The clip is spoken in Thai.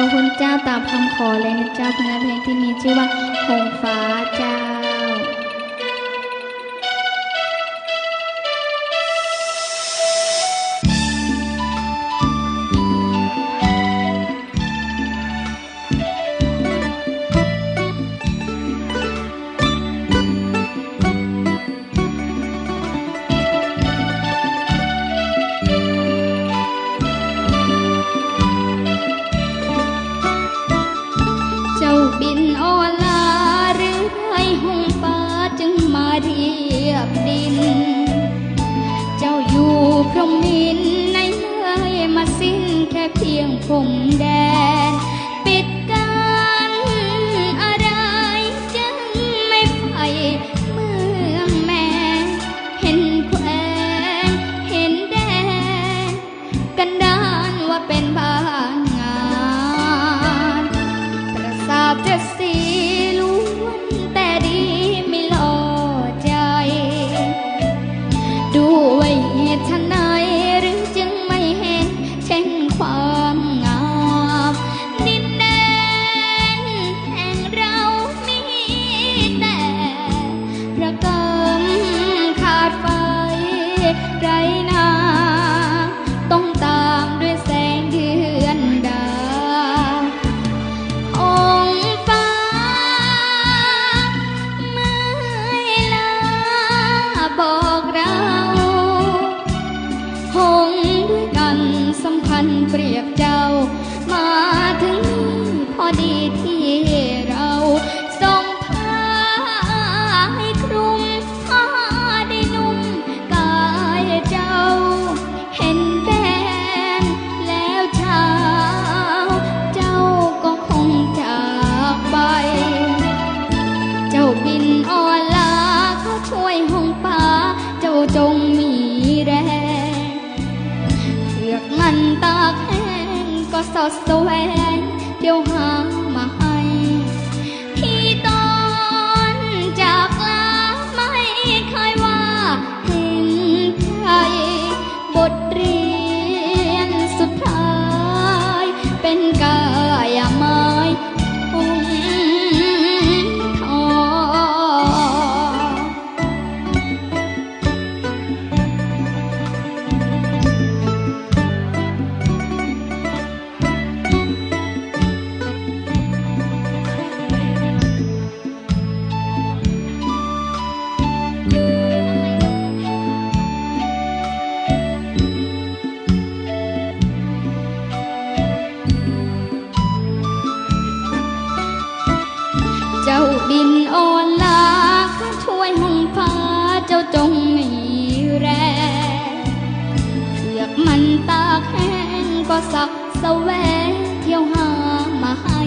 อบคุณเจ้าตามคำขอเลยนะเจ้าพนักเพลงที่มีชื่อว่าหงฟ้าเจ้า ดินในเลยมาสิ้นแค่เพียงผมแดน ไรนาต้องตามด้วยแสงเดือนดาวองฟ้าเมื่อลาบอกเราหงด้วยกันสัมพันธ์เปรียบเจ้า มาถึงพอดีที่ จงมีแรงเผือกมันตากแห้งก็สอดแสวงเที่ยวหา ฟ้าเจ้าจงมีแรงเผือกมันตาแห้งก็สักแสวงเที่ยวหามาให้